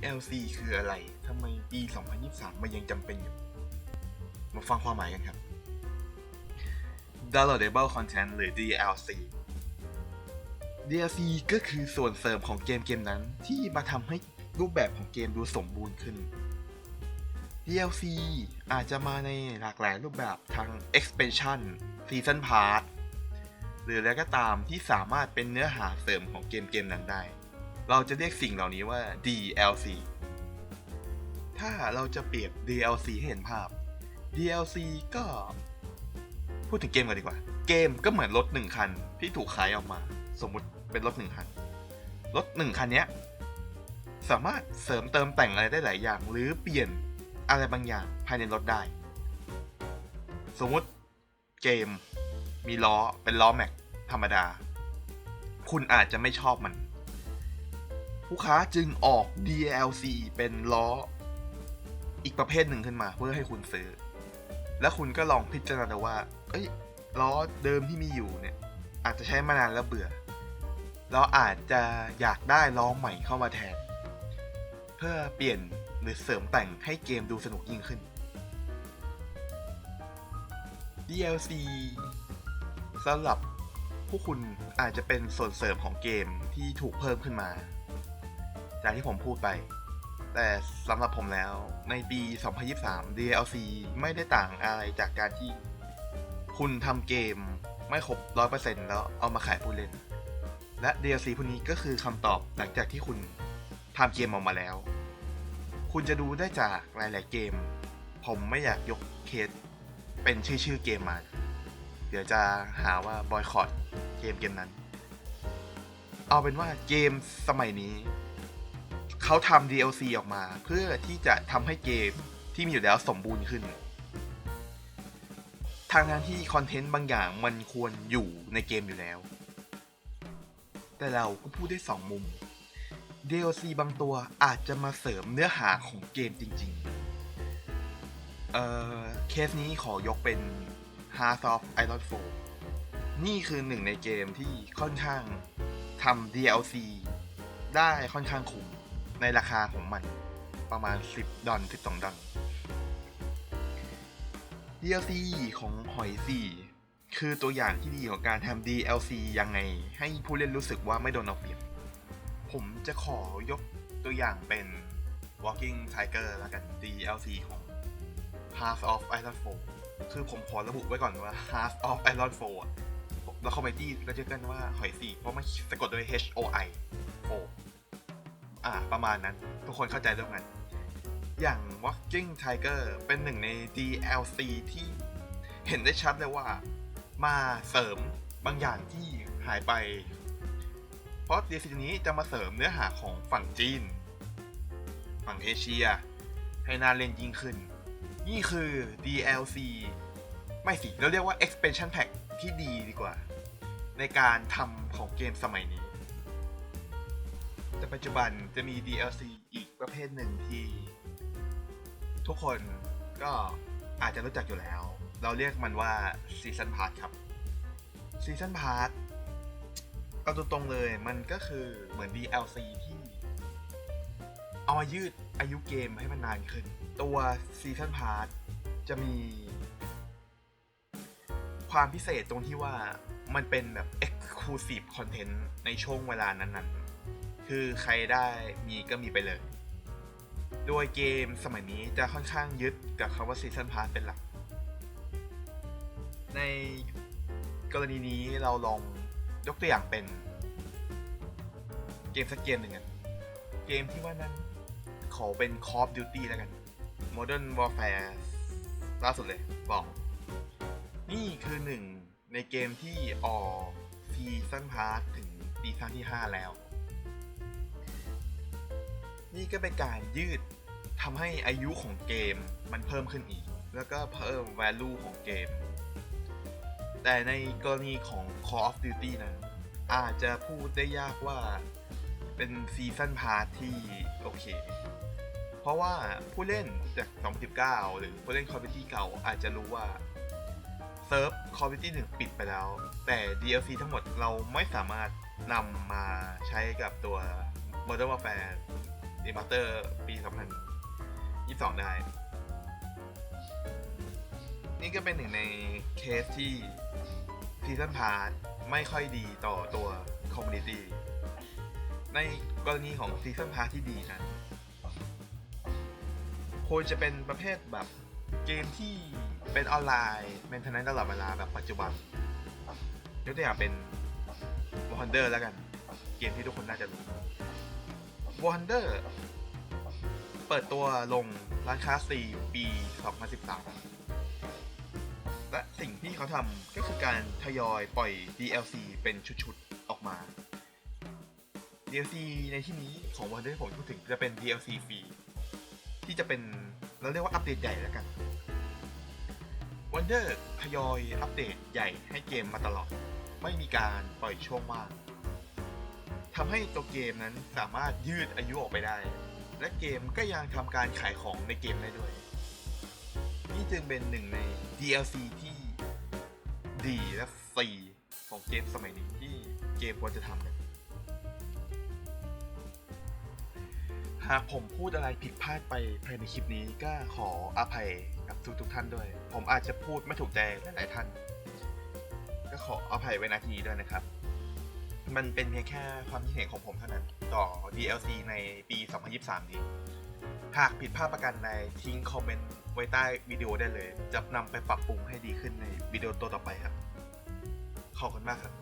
DLC คืออะไร ทำไมปี 2023 มันยังจำเป็นอยู่ มาฟังความหมายกันครับ Downloadable Content หรือ DLC DLC ก็คือส่วนเสริมของเกมเกมนั้นที่มาทำให้รูปแบบของเกมดูสมบูรณ์ขึ้น DLC อาจจะมาในหลากหลายรูปแบบทั้ง expansion season pass หรืออะไรก็ตามที่สามารถเป็นเนื้อหาเสริมของเกมเกมนั้นได้ เราจะเรียกสิ่งเหล่านี้ว่า DLC ถ้าเราจะเปรียบ DLC ให้เห็นภาพ DLC ก็ พูดถึงเกมกันดีกว่า เกมก็เหมือนรถหนึ่งคันที่ถูกขายออกมา สมมุติเป็นรถหนึ่งคัน รถหนึ่งคันเนี้ย สามารถเสริมเติมแต่งอะไรได้หลายอย่าง หรือเปลี่ยนอะไรบางอย่างภายในรถได้ สมมุติเกมมีล้อเป็นล้อแม็กธรรมดา คุณอาจจะไม่ชอบมัน ผู้ค้าจึงออก DLC เป็นล้อ อีกประเภทหนึ่งขึ้นมาเพื่อให้คุณซื้อ แล้วคุณก็ลองพิจารณาว่า เอ้ยล้อเดิมที่มีอยู่เนี่ย อาจจะใช้มานานแล้วเบื่อ เราอาจจะอยากได้ล้อใหม่เข้ามาแทน เพื่อเปลี่ยนหรือเสริมแต่งให้เกมดูสนุกยิ่งขึ้น DLC สำหรับผู้คุณอาจจะเป็นส่วนเสริมของเกมที่ถูกเพิ่มขึ้นมา จากที่ผมพูดไป แต่สำหรับผมแล้วในปี 2023 DLC ไม่ได้ต่างอะไรจากการที่คุณทำเกมไม่ครบ 100%แล้วเอามาขายผู้เล่น และ DLC พวกนี้ก็คือคำตอบหลังจากที่คุณทำเกมออกมาแล้ว คุณจะดูได้จากหลายๆเกม ผมไม่อยากยกเคสเป็นชื่อชื่อเกมมา เดี๋ยวจะหาว่าบอยคอตเกมเกมนั้น เอาเป็นว่าเกมสมัยนี้ เขาทำ DLC ออกมา เพื่อที่จะทำให้เกมที่มีอยู่แล้วสมบูรณ์ขึ้น ทางนั้นที่คอนเทนต์บางอย่างมันควรอยู่ในเกมอยู่แล้ว แต่เราก็พูดได้สองมุม DLC บางตัวอาจจะมาเสริมเนื้อหาของเกมจริง ๆ เอ่อ เคสนี้ขอยกเป็น Heart of Iron 4 นี่คือหนึ่งในเกมที่ค่อนข้างทำ DLC ได้ค่อนข้างคุ้ม ในราคาของมันประมาณ 10 ดอล12 ดอล DLC ของหอยสี่คือตัวอย่างที่ดีของการทำ DLC ยังไง ให้ผู้เล่นรู้สึกว่าไม่โดนเอาเปรียบ ผมจะขอยกตัวอย่างเป็น Walking Tiger แล้วกัน DLC ของ Heart of Iron 4 คือผมขอระบุไว้ก่อนว่า Heart of Iron 4แล้วคอมเมดี้ก็จะกันว่าหอยสี่เพราะมันสะกดด้วย H O I 4 อ่าประมาณนั้น ทุกคนเข้าใจเรื่องนั้น อย่าง Walking Tiger เป็นหนึ่งใน DLC ที่เห็นได้ชัดเลยว่า มาเสริมบางอย่างที่หายไป เพราะ DLC นี้จะมาเสริมเนื้อหาของฝั่งจีน ฝั่งเอเชีย ให้น่าเล่นยิ่งขึ้น นี่คือ DLC ไม่สิ เราเรียกว่า expansion pack ที่ดีดีกว่า ในการทำของเกมสมัยนี้ แต่ปัจจุบันจะมี DLC อีกประเภทหนึ่งที่ ทุกคนก็อาจจะรู้จักอยู่แล้ว เราเรียกมันว่า Season Pass ครับ Season Pass เอาตรงๆเลยมันก็คือเหมือน DLC ที่ เอามายืดอายุเกมให้มันนานขึ้น ตัว Season Pass จะมี ความพิเศษตรงที่ว่ามันเป็นแบบ Exclusive Content ในช่วงเวลานั้นๆ คือใครได้มีก็มีไปเลย โดยเกมสมัยนี้จะค่อนข้างยึดกับคำว่า Season Pass เป็นหลัก ในกรณีนี้เราลองยกตัวอย่างเป็น เกมสักเกมหนึ่งอะเกมที่ว่านั้นขอเป็น Call of Duty แล้วกัน Modern Warfare ล่าสุดเลยบอก นี่คือหนึ่งในเกมที่ออกซีซันพาร์ถึงซีซั่นที่ 5 แล้ว นี่ก็เป็นการยืดทำให้อายุของเกมมันเพิ่มขึ้นอีก แล้วก็เพิ่ม value ของเกม แต่ในกรณีของ Call of Duty นั้นอาจจะพูดได้ยากว่าเป็นซีซันพาร์ทที่โอเค เพราะว่าผู้เล่นจาก 2019 หรือผู้เล่น Call of Duty เก่าอาจจะรู้ว่าเซิร์ฟ Call of Duty 1ปิดไปแล้ว แต่ DLC ทั้งหมดเราไม่สามารถนำมาใช้กับตัว Modern Warfare รีมาสเตอร์ปี 2022 ได้ นี่ก็เป็นหนึ่งในเคสที่ซีซันพาร์ไม่ค่อยดีต่อตัวคอมมูนิตี้ในกรณีของซีซันพาร์ที่ดีนั้นควรจะเป็นประเภทแบบเกมที่เป็นออนไลน์เมนเทนแนนตลอดเวลาแบบปัจจุบันยกตัวอย่างเป็น Wonder แล้วกัน เกมที่ทุกคนน่าจะรู้ Wonder เปิดตัวลงร้านค้าสตรีมปี 2013 และสิ่งที่เขาทำก็คือการทยอยปล่อย DLC เป็นชุดๆ ออกมา DLC ในที่นี้ของ Wonder ที่ผมพูดถึงจะเป็น DLC ฟรีที่จะเป็นเราเรียกว่าอัปเดตใหญ่แล้วกัน Wonder ทยอยอัปเดตใหญ่ให้เกมมาตลอด ไม่มีการปล่อยช่วงว่าง ทำให้ตัวเกมนั้นสามารถยืดอายุออกไปได้ และเกมก็ยังทำการขายของในเกมได้ด้วย นี่จึงเป็นหนึ่งใน DLC ที่ดีและฟรีของเกมสมัยนี้ที่เกมควรจะทำกันหากผมพูดอะไรผิดพลาดไปภายในคลิปนี้ก็ขออภัยกับทุกทุกๆท่านด้วย ผมอาจจะพูดไม่ถูกใจหลายๆท่าน ก็ขออภัยไว้ณทีนี้ด้วยนะครับ มันเป็นเพียงแค่ความคิดเห็นของผมเท่านั้น ต่อ DLC ในปี 2023 นี้ หากผิดพลาดประการใดทิ้งคอมเมนต์ไว้ใต้วิดีโอได้เลย จะนำไปปรับปรุงให้ดีขึ้นในวิดีโอตัวต่อไปครับ ขอบคุณมากครับ